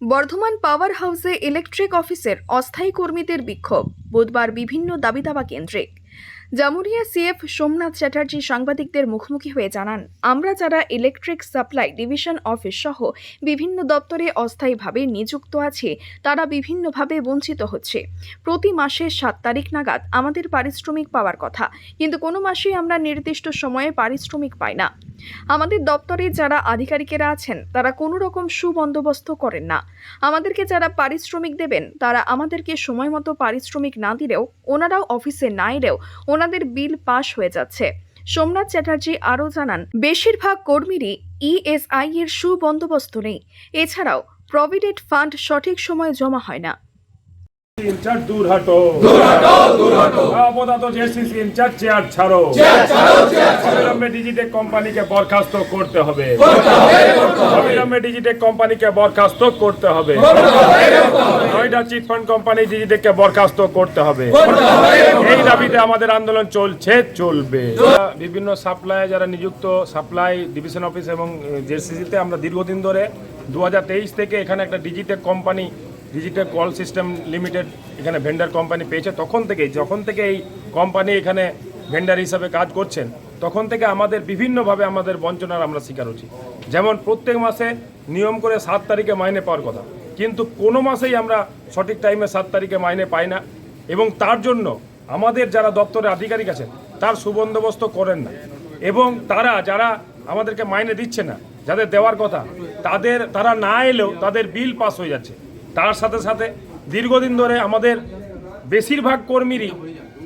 বর্ধমান পাওয়ার হাউসে ইলেকট্রিক অফিসের অস্থায়ী কর্মীদের বিক্ষোভ। বুধবার বিভিন্ন দাবি দাবা কেন্দ্রিক জামুরিয়া সিএফ সোমনাথ চ্যাটার্জি সাংবাদিকদের মুখোমুখি হয়ে জানান, আমরা যারা ইলেকট্রিক সাপ্লাই ডিভিশন অফিস সহ বিভিন্ন দপ্তরে অস্থায়ীভাবে নিযুক্ত আছে, তারা বিভিন্নভাবে বঞ্চিত হচ্ছে। প্রতি মাসের সাত তারিখ নাগাদ আমাদের পারিশ্রমিক পাওয়ার কথা, কিন্তু কোনো মাসেই আমরা নির্দিষ্ট সময়ে পারিশ্রমিক পাই না। আমাদের দপ্তরে যারা আধিকারিকেরা আছেন, তারা কোনো রকম সুবন্দোবস্ত করেন না। আমাদেরকে যারা পারিশ্রমিক দেবেন, তারা আমাদেরকে সময় মতো পারিশ্রমিক না দিলেও, ওনারাও অফিসে না এলেও ওনাদের বিল পাশ হয়ে যাচ্ছে। সোমনাথ চ্যাটার্জি আরও জানান, বেশিরভাগ কর্মীরই ইএসআই এর সুবন্দোবস্ত নেই। এছাড়াও প্রভিডেন্ট ফান্ড সঠিক সময়ে জমা হয় না। ইনচার্জ দূর হটো আপাতত জেসিসি ইনচার্জ চেয়ার ছাড়ো। অবিলম্বে ডিজিটেক কোম্পানিকে বরখাস্ত করতে হবে। অবিলম্বে ডিজিটেক কোম্পানিকে বরখাস্ত করতে হবে। নয়ডা চিটফান্ড কোম্পানি ডিজিটেককে বরখাস্ত করতে হবে। এই দাবিতে আমাদের আন্দোলন চলছে চলবে। বিভিন্ন সাপ্লাই যারা নিযুক্ত সাপ্লাই ডিভিশন অফিস এবং জেসিসিতে আমরা দীর্ঘদিন ধরে দুহাজার তেইশ থেকে এখানে একটা Digitech company digital call system limited এখানে ভেন্ডার কোম্পানি পেয়েছে, তখন থেকেই, যখন থেকে এই কোম্পানি এখানে ভেন্ডার হিসাবে কাজ করছেন, তখন থেকে আমাদের বিভিন্নভাবে আমাদের বঞ্চনার আমরা শিকার হচ্ছি। যেমন প্রত্যেক মাসে নিয়ম করে সাত তারিখে মাইনে পাওয়ার কথা, কিন্তু কোনো মাসেই আমরা সঠিক টাইমে সাত তারিখে মাইনে পাই না, এবং তার জন্য আমাদের যারা দপ্তরের আধিকারিক আছেন, তার সুবন্দোবস্ত করেন না। এবং তারা যারা আমাদেরকে মাইনে দিচ্ছে না, যাদের দেওয়ার কথা, তাদের, তারা না এলেও তাদের বিল পাস হয়ে যাচ্ছে। তার সাথে সাথে দীর্ঘদিন ধরে আমাদের বেশিরভাগ কর্মীরই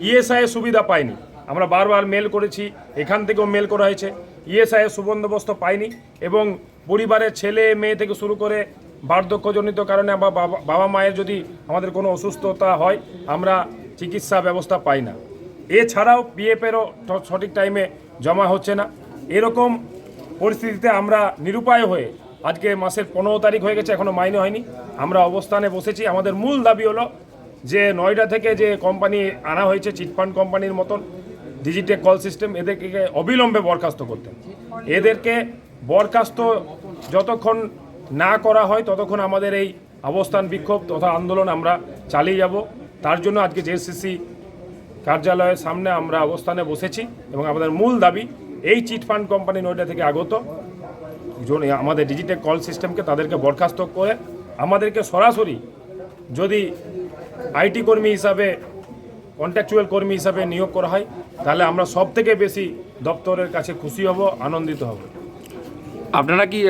ইএসআই সুবিধা পায়নি। আমরা বারবার মেল করেছি, এখান থেকেও মেল করা হয়েছে ইএসআই সুবন্দোবস্ত পায়নি এবং পরিবারের ছেলে, মেয়ে থেকে শুরু করে বার্ধক্যজনিত কারণে বা বাবা- মায়ের যদি আমাদের কোনো অসুস্থতা হয়, আমরা চিকিৎসা ব্যবস্থা পাই না। এছাড়াও পিএফেরও সঠিক টাইমে জমা হচ্ছে না। এরকম পরিস্থিতিতে আমরা নিরুপায় হয়ে আজকে মাসের পনেরো তারিখ হয়ে গেছে, এখনও মাইনে হয়নি। আমরা অবস্থানে বসেছি। আমাদের মূল দাবি হলো যে নয়ডা থেকে যে কোম্পানি আনা হয়েছে, চিটফান্ড কোম্পানির মতন ডিজিটেক কল সিস্টেম, এদেরকে অবিলম্বে বরখাস্ত করতে এদেরকে বরখাস্ত যতক্ষণ না করা হয়, ততক্ষণ আমাদের এই অবস্থান বিক্ষোভ তথা আন্দোলন আমরা চালিয়ে যাব। তার জন্য আজকে জেএসসিসি কার্যালয়ের সামনে আমরা অবস্থানে বসেছি এবং আমাদের মূল দাবি, এই চিটফান্ড কোম্পানি নয়ডা থেকে আগত। আমাদের ডিজিটাল কল সিস্টেমকে তাদেরকে বরখাস্ত করে আমাদেরকে সরাসরি যদি আইটি কর্মী হিসাবে কন্ট্রাকচুয়াল কর্মী হিসাবে নিয়োগ করা হয় তাহলে আমরা সব থেকে বেশি দপ্তরের কাছে খুশি হব আনন্দিত হব। আপনারা কি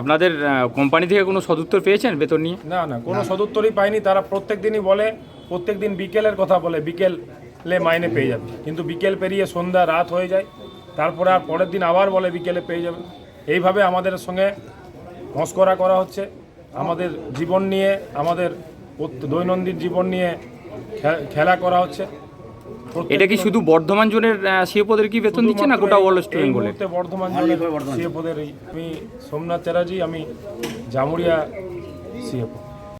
আপনাদের কোম্পানি থেকে কোনো সদুত্তর পেয়েছেন বেতন নিয়ে? না না কোনো সদুত্তরই পাইনি। তারা প্রত্যেক দিনই বলে প্রত্যেক দিন বিকেলের কথা বলে বিকেলে মাইনে পেয়ে যাবে। কিন্তু বিকেল পেরিয়ে সন্ধ্যা রাত হয়ে যায় তারপরে আর পরের দিন আবার বলে বিকেলে পেয়ে যাবে। এইভাবে আমাদের সঙ্গে মস্করা করা হচ্ছে। আমাদের জীবন নিয়ে আমাদের দৈনন্দিন জীবন নিয়ে খে- খেলা করা হচ্ছে। এটা কি শুধু বর্ধমান জোনের সিও পদের কি বেতন দিচ্ছে না গোটা ওয়ার্ল্ড স্টুডেন্ট বলে বর্ধমান জোনের সিএ পদের আমি সোমনাথ চ্যাটার্জি আমি জামুরিয়া সিএ